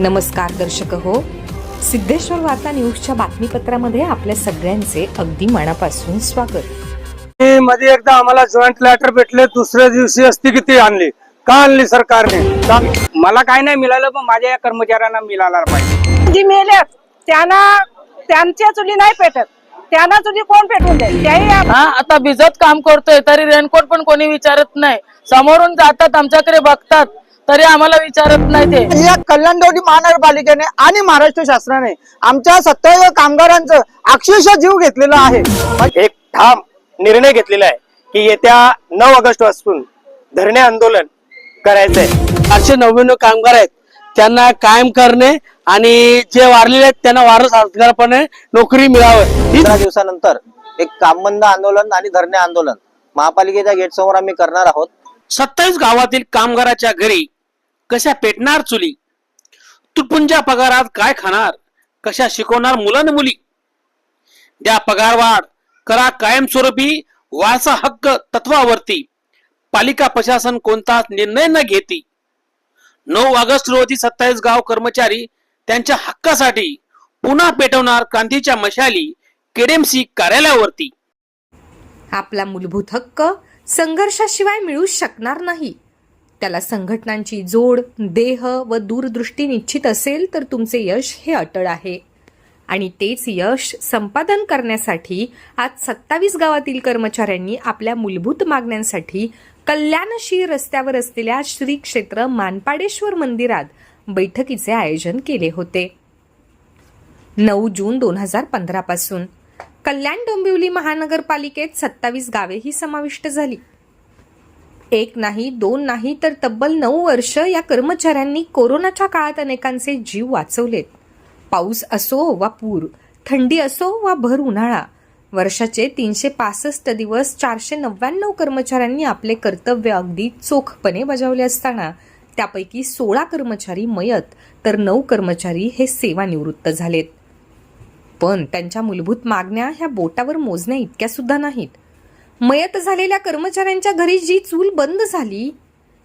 नमस्कार दर्शक हो. सिद्धेश्वर वार्ता न्यूजच्या बातमीपत्रामध्ये आपल्या सगळ्यांचे अगदी मनापासून स्वागत. मध्ये एकदा आम्हाला जॉईंट लेटर भेटले दुसऱ्या दिवशी असती किती आणली. का आणली सरकारने? मला काय नाही मिळालं पण माझ्या या कर्मचाऱ्यांना मिळाला पाहिजे. जी मेल्यात त्यांना त्यांच्या चुली नाही पेटत. त्यांना चुली कोण पेटवून देईल? त्याही हा आता भिजत काम करतोय तरी रेनकोट पण कोणी विचारत नाही. समोरून जातात आमच्याकडे बघतात. तरी आम्हाला विचारत नाही ते. या कल्याणडोली महानगरपालिकेने आणि महाराष्ट्र शासनाने आमच्या सत्तावीस कामगारांचं अक्षरशः जीव घेतलेला आहे. एक ठाम निर्णय घेतलेला आहे की येत्या नऊ ऑगस्टपासून धरणे आंदोलन करायचंय. चारशे नव्याण्णव कामगार आहेत. त्यांना कायम करणे आणि जे वारलेले आहेत त्यांना वारसदारपणे नोकरी मिळावं. ही पंधरा दिवसानंतर एक काम बंद आंदोलन आणि धरणे आंदोलन महापालिकेच्या गेट समोर आम्ही करणार आहोत. सत्तावीस गावातील कामगाराच्या घरी कशा पेटणार चुली? तुटपुंजा पगारात काय खाणार? कशा शिकवणार मुलं मुली? द्या पगार वाढ करा कायमस्वरूपी वारसा हक्क तत्वावरती. पालिका प्रशासन कोणताच निर्णय न घेती. नऊ ऑगस्ट रोजी सत्तावीस गाव कर्मचारी त्यांच्या हक्कासाठी पुन्हा पेटवणार क्रांतीच्या मशाली केडेमसी कार्यालयावरती. आपला मूलभूत हक्क संघर्षाशिवाय मिळू शकणार नाही. त्याला संघटनांची जोड देह व दूरदृष्टी निश्चित असेल तर तुमचे यश हे अटळ आहे. आणि तेच यश संपादन करण्यासाठी आज सत्तावीस गावातील कर्मचाऱ्यांनी आपल्या मूलभूत मागण्यांसाठी कल्याणशी रस्त्यावर असलेल्या श्री क्षेत्र मानपाडेश्वर मंदिरात बैठकीचे आयोजन केले होते. नऊ जून दोन हजार पंधरा पासून कल्याण डोंबिवली महानगरपालिकेत सत्तावीस गावे ही समाविष्ट झाली. एक नाही दोन नाही तर तब्बल नऊ वर्ष या कर्मचाऱ्यांनी कोरोनाच्या काळात अनेकांचे जीव वाचवलेत. पाऊस असो वा पूर थंडी असो वा भर उन्हाळा वर्षाचे तीनशे पासष्ट दिवस चारशे नव्याण्णव कर्मचाऱ्यांनी आपले कर्तव्य अगदी चोखपणे बजावले असताना त्यापैकी सोळा कर्मचारी मयत तर नऊ कर्मचारी हे सेवानिवृत्त झालेत. पण त्यांच्या मूलभूत मागण्या ह्या बोटावर मोजण्या इतक्या सुद्धा नाहीत. मयत झालेल्या कर्मचाऱ्यांच्या घरी जी चूल बंद झाली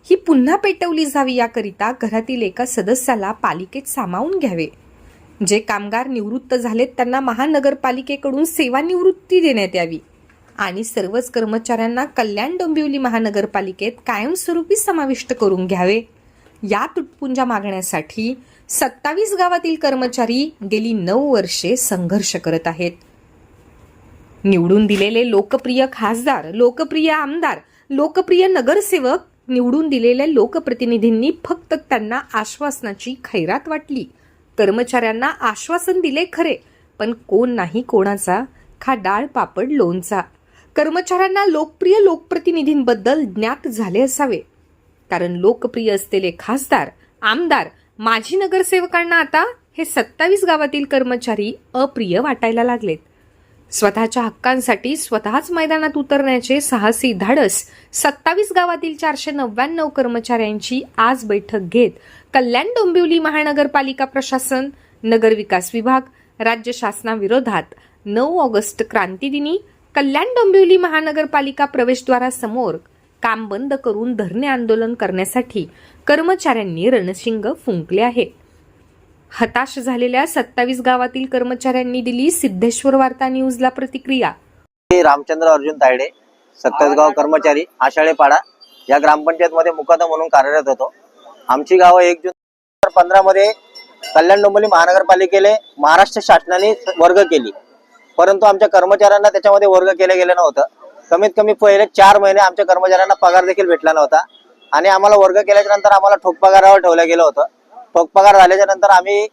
ही पुन्हा पेटवली जावी याकरिता घरातील एका सदस्याला पालिकेत सामावून घ्यावे. जे कामगार निवृत्त झालेत त्यांना महानगरपालिकेकडून सेवानिवृत्ती देण्यात यावी. आणि सर्वच कर्मचाऱ्यांना कल्याण डोंबिवली महानगरपालिकेत कायमस्वरूपी समाविष्ट करून घ्यावे. या तुटपुंजा मागण्यासाठी सत्तावीस गावातील कर्मचारी गेली नऊ वर्षे संघर्ष करत आहेत. निवडून दिलेले लोकप्रिय खासदार लोकप्रिय आमदार लोकप्रिय नगरसेवक निवडून दिलेल्या लोकप्रतिनिधींनी फक्त त्यांना आश्वासनाची खैरात वाटली. कर्मचाऱ्यांना आश्वासन दिले खरे पण कोण नाही कोणाचा? खा डाळ पापड लोणचा. कर्मचाऱ्यांना लोकप्रिय लोकप्रतिनिधींबद्दल ज्ञात झाले असावे. कारण लोकप्रिय असलेले खासदार आमदार माजी नगरसेवकांना आता हे सत्तावीस गावातील कर्मचारी अप्रिय वाटायला लागलेत. स्वतःच्या हक्कांसाठी स्वतःच मैदानात उतरण्याचे साहसी धाडस सत्तावीस गावातील चारशे नव्याण्णव कर्मचाऱ्यांची आज बैठक घेत कल्याण डोंबिवली महानगरपालिका प्रशासन नगरविकास विभाग राज्य शासनाविरोधात नऊ ऑगस्ट क्रांतीदिनी कल्याण डोंबिवली महानगरपालिका प्रवेशद्वारासमोर काम बंद करून धरणे आंदोलन करण्यासाठी कर्मचाऱ्यांनी रणशिंग फुंकले आहे. हताश झालेल्या सत्तावीस गावातील कर्मचाऱ्यांनी दिली सिद्धेश्वर वार्ता न्यूजला प्रतिक्रिया. रामचंद्र अर्जुन तायडे सत्तावीसगाव कर्मचारी आषाढेपाडा या ग्रामपंचायत मध्ये मुकादम म्हणून कार्यरत होतो. आमची गावं एक जून हजार पंधरा मध्ये कल्याण डोंबिवली महानगरपालिकेने महाराष्ट्र शासनाने वर्ग केली. परंतु आमच्या कर्मचाऱ्यांना त्याच्यामध्ये वर्ग केलं गेलं नव्हतं. कमीत कमी पहिले चार महिने आमच्या कर्मचाऱ्यांना पगार देखील भेटला नव्हता. आणि आम्हाला वर्ग केल्याच्यानंतर आम्हाला ठोक पगारावर ठेवलं गेलं होतं. पगार झाल्याच्यानंतर आम्ही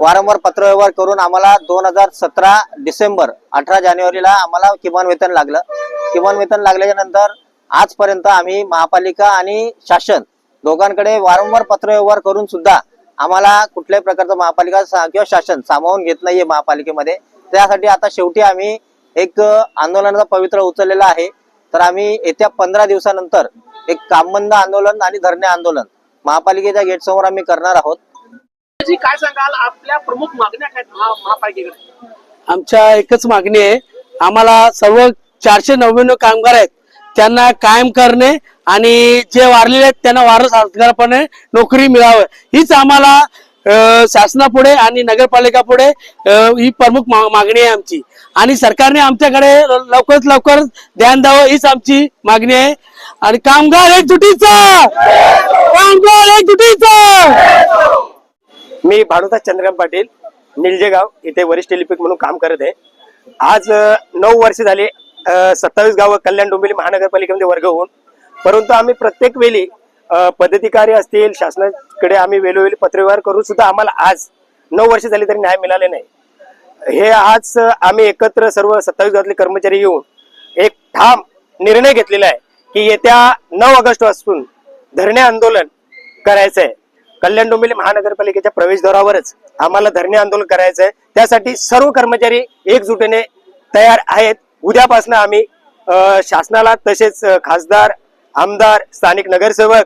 वारंवार पत्रव्यवहार करून आम्हाला दोन हजार सतरा डिसेंबर अठरा जानेवारीला आम्हाला किमान वेतन लागलं. किमान वेतन लागल्याच्या नंतर आजपर्यंत आम्ही महापालिका आणि शासन दोघांकडे वारंवार पत्रव्यवहार करून सुद्धा आम्हाला कुठल्याही प्रकारचं महापालिका सा- किंवा शासन सामावून घेत नाहीये महापालिकेमध्ये. त्यासाठी आता शेवटी आम्ही एक आंदोलनाचा पवित्र उचललेला आहे. तर आम्ही येत्या पंधरा दिवसानंतर एक कामबंद आंदोलन आणि धरणे आंदोलन महापालिकेच्या गेट समोर आम्ही करणार आहोत. काय सांगाल? आपल्या प्रमुख मागण्या काय महापालिकेकडे? आमच्या एकच मागणी आहे. आम्हाला सर्व चारशे नव्याण्णव कामगार आहेत. त्यांना कायम करणे आणि जे वारलेले आहेत त्यांना वारसदारपणे नोकरी मिळावं. हीच आम्हाला शासनापुढे आणि नगरपालिका पुढे ही प्रमुख मा- मागणी आहे आमची. आणि सरकारने आमच्याकडे लवकरात लवकर ध्यान द्यावं हीच आमची मागणी आहे. आणि कामगार एकजुटीचा कामगार एकजुटीचा मी भानुदास चंद्रकांत पाटील निलजेगाव इथे वरिष्ठ लिपिक म्हणून काम करत आहे. आज नऊ वर्ष झाले सत्तावीस गावं कल्याण डोंबिवली महानगरपालिकेमध्ये वर्ग होऊन परंतु आम्ही प्रत्येक वेळी पदाधिकारी असतील शासनाकडे आम्ही वेळोवेळी पत्रव्यवहार करून सुद्धा आम्हाला आज नऊ वर्ष झाली तरी न्याय मिळाले नाही. हे आज आम्ही एकत्र सर्व सत्तावीस गावातले कर्मचारी येऊन एक ठाम निर्णय घेतलेला आहे की येत्या नऊ ऑगस्टपासून धरणे आंदोलन करायचं आहे. कल्याण डोंबिवली महानगरपालिकेच्या प्रवेशद्वारावरच आम्हाला धरणे आंदोलन करायचं आहे. त्यासाठी सर्व कर्मचारी एकजुटीने तयार आहेत. उद्यापासून आम्ही शासनाला तसेच खासदार आमदार स्थानिक नगरसेवक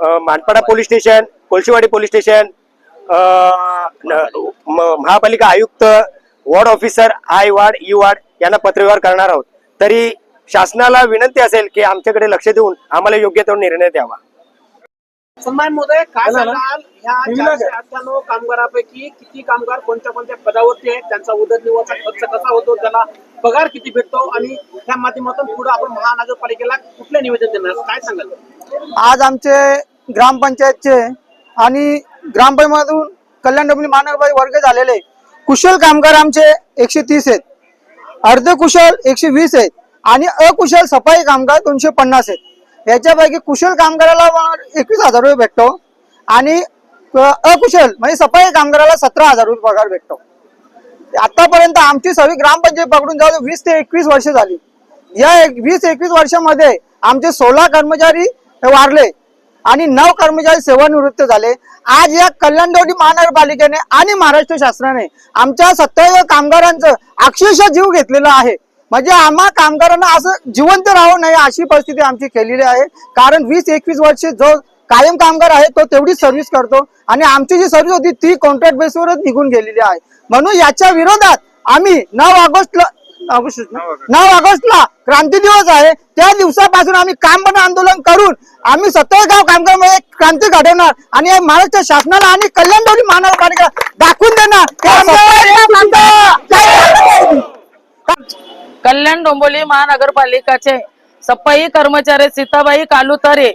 Manpada police station Kolshiwadi police station अ, महापालिका आयुक्त ward officer I ward U ward यांना पत्रव्यवहार करणार आहोत. तरी शासनाला विनंती असेल की आमच्याकडे लक्ष देऊन आम्हाला योग्य तो निर्णय द्यावा. सन्मान मोदय काय सांगाल? ह्या चारशे अठ्ठ्याण्णव कामगारापैकी किती कामगार कोणत्या कोणत्या पदावरती आहेत? त्यांचा उदरनिर्वाहाचा खर्च कसा होतो? त्याला पगार किती भेटतो? आणि त्या माध्यमातून पुढे आपण महानगरपालिकेला कुठले निवेदन देणार? काय सांगाल? आज आमचे ग्रामपंचायतचे आणि ग्रामपंचायतमधून कल्याण डोंबिवली महानगरपालिका वर्ग झालेले कुशल कामगार आमचे एकशे तीस आहेत. अर्धकुशल एकशे वीस आहेत. आणि अकुशल सफाई कामगार दोनशे पन्नास आहेत. याच्यापैकी कुशल कामगाराला एकवीस हजार रुपये भेटतो. आणि अकुशल म्हणजे सफाई कामगाराला सतरा हजार रुपये पगार भेटतो. आतापर्यंत आमची सगळी ग्रामपंचायत पकडून जाऊ वीस ते एकवीस वर्ष झाली. या एक- वीस एकवीस वर्षामध्ये आमचे सोळा कर्मचारी वारले आणि नऊ कर्मचारी सेवानिवृत्त झाले. आज या कल्याणडोली महानगरपालिकेने आणि महाराष्ट्र शासनाने आमच्या सत्तर कामगारांचं अक्षरशः जीव घेतलेला आहे. म्हणजे आम्हा कामगारांना असं जिवंत राहू नये अशी परिस्थिती आमची केलेली आहे. कारण वीस एकवीस वर्ष जो कायम कामगार आहे तो तेवढीच सर्व्हिस करतो. आणि आमची जी सर्व्हिस होती ती कॉन्ट्रॅक्ट बेसवरच निघून गेलेली आहे. म्हणून याच्या विरोधात आम्ही नऊ ऑगस्टला ऑगस्ट नऊ ऑगस्टला क्रांती दिवस आहे. त्या दिवसापासून आम्ही काम बंद आंदोलन करून आम्ही सत्तर गाव कामगारमध्ये क्रांती घडवणार आणि महाराष्ट्र शासनाला आणि कल्याणडोली महानगरपालिका दाखवून देणार. कल्याण डोंबोली महानगरपालिकाचे सफाई कर्मचारी सीताबाई कालुतारे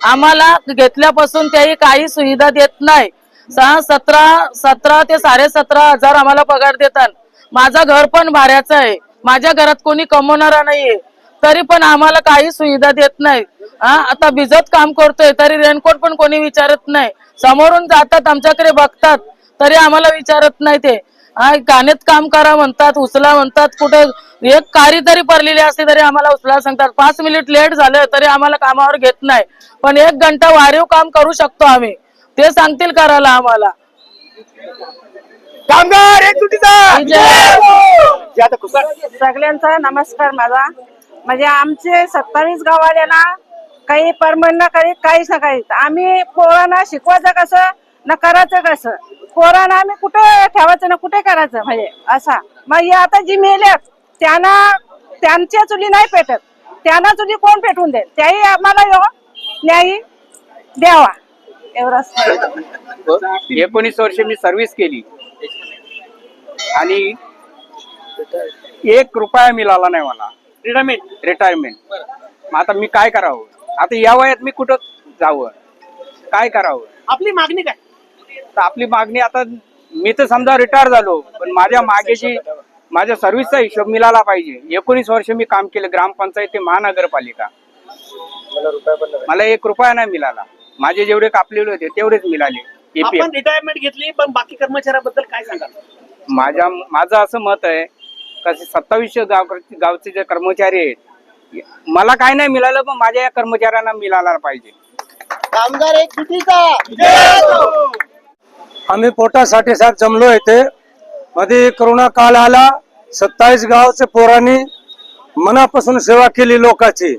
आम्हाला घेतल्यापासून त्याही काही सुविधा देत नाही. सहा सतरा सतरा ते साडे सतरा हजार आम्हाला पगार देतात. माझं घर पण भाड्याचं आहे. माझ्या घरात कोणी कमवणारा नाहीये. तरी पण आम्हाला काही सुविधा देत नाही हा आता भिजत काम करतोय तरी रेनकोट पण कोणी विचारत नाही. समोरून जातात आमच्याकडे बघतात. तरी आम्हाला विचारत नाही ते. हा गाण्यात काम करा म्हणतात उचला म्हणतात कुठं एक कारी तरी पडलेली असते तरी आम्हाला उचला सांगतात. पाच मिनिट लेट झालं तरी आम्हाला कामावर घेत नाही. पण एक घंटा वारीव काम करू शकतो आम्ही. ते सांगतील करायला आम्हाला. कामगार कुसार सगळ्यांचा नमस्कार माझा. म्हणजे आमचे सत्तावीस गावाल्यांना काही परमनंट काही काहीच ना काही आम्ही पोरांना शिकवायचं कसं ना करायचं कसं? पोरांना आम्ही कुठे ठेवायचं ना कुठे करायचं? म्हणजे असा. मग हे आता जी मेल्यात त्यांना त्यांच्या चुली नाही पेटत. त्यांना चुली कोण पेटवून देईल? त्याही आम्हाला ह्यो न्याय द्यावा. एवढंच. एकोणीस वर्ष मी सर्व्हिस केली. आणि एक रुपया मिळाला नाही मला. रिटायरमेंट रिटायरमेंट मग आता मी काय करावं? आता या वयात मी कुठं जावं? काय करावं? आपली मागणी काय? तर आपली मागणी आता मी तर समजा रिटायर झालो पण माझ्या मागेची माझ्या सर्व्हिसचा हिशोब मिळाला पाहिजे. एकोणीस वर्ष मी काम केलं ग्रामपंचायत ते महानगरपालिका. मला एक रुपया नाही मिळाला. माझे जेवढे कापलेले होते तेवढेच मिळाले. आपण रिटायरमेंट घेतली पण बाकी कर्मचाऱ्याबद्दल काय सांगाल? माझ्या माझं असं मत आहे का सत्तावीसशे गाव गावचे जे कर्मचारी आहेत मला काय नाही मिळालं पण माझ्या या कर्मचाऱ्यांना मिळाला पाहिजे. कामगार एकजुटीचा आम्ही पोटासाठी साहेब जमलो इथे. मध्ये करोना काळ आला सत्तावीस गावचे पोरांनी मनापासून सेवा केली लोकाची.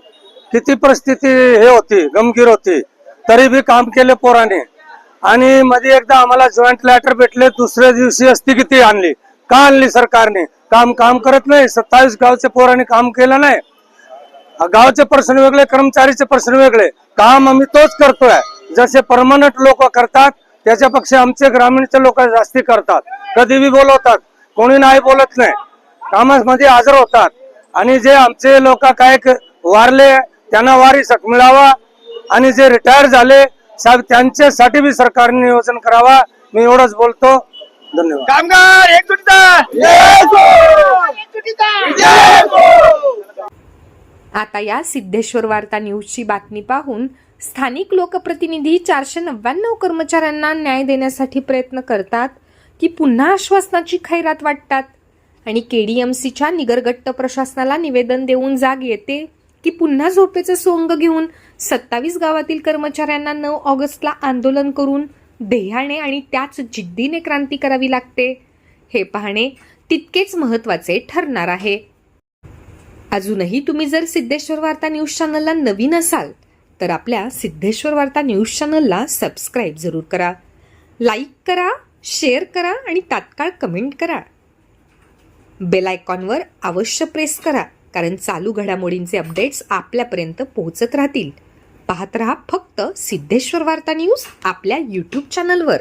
किती परिस्थिती हे होती गमगीर होती. तरी बी काम केले पोराने. आणि मध्ये एकदा आम्हाला जॉईंट लॅटर भेटले दुसऱ्या दिवशी असती किती आणली. का आणली सरकारने? काम काम करत नाही. सत्तावीस गावचे पोरांनी काम केलं नाही. गावचे प्रश्न वेगळे कर्मचारीचे प्रश्न वेगळे. काम आम्ही तोच करतोय. जसे परमनंट लोक करतात त्याच्यापेक्षा आमचे ग्रामीणचे लोक जास्ती करतात. कधी बी बोलवतात. कोणी नाही बोलत नाही. कामामध्ये हजर होतात. आणि जे आमचे लोक काय क- वारले त्यांना वारी सक मिळावा. आणि जे रिटायर झाले साहेब त्यांच्यासाठी बी सरकारने नियोजन करावा. मी एवढंच बोलतो. धन्यवाद. कामगार आता या सिद्धेश्वर वार्ता न्यूजची बातमी पाहून स्थानिक लोकप्रतिनिधी चारशे नव्याण्णव कर्मचाऱ्यांना न्याय देण्यासाठी प्रयत्न करतात की पुन्हा आश्वासनाची खैरात वाटतात. आणि के डी एम सीच्या निगरगट्ट प्रशासनाला निवेदन देऊन जाग येते की पुन्हा झोपेचं सोंग घेऊन सत्तावीस गावातील कर्मचाऱ्यांना नऊ ऑगस्टला आंदोलन करून ध्येयाने आणि त्याच जिद्दीने क्रांती करावी लागते. हे पाहणे तितकेच महत्त्वाचे ठरणार आहे. अजूनही तुम्ही जर सिद्धेश्वर वार्ता न्यूज चॅनलला नवीन असाल तर आपल्या सिद्धेश्वर वार्ता न्यूज चॅनलला सबस्क्राईब जरूर करा. लाईक करा शेअर करा आणि तात्काळ कमेंट करा. बेल आयकॉनवर अवश्य प्रेस करा कारण चालू घडामोडींचे अपडेट्स आपल्यापर्यंत पोहोचत राहतील. पाहत रहा फक्त सिद्धेश्वर वार्ता न्यूज आपल्या यूट्यूब चॅनलवर.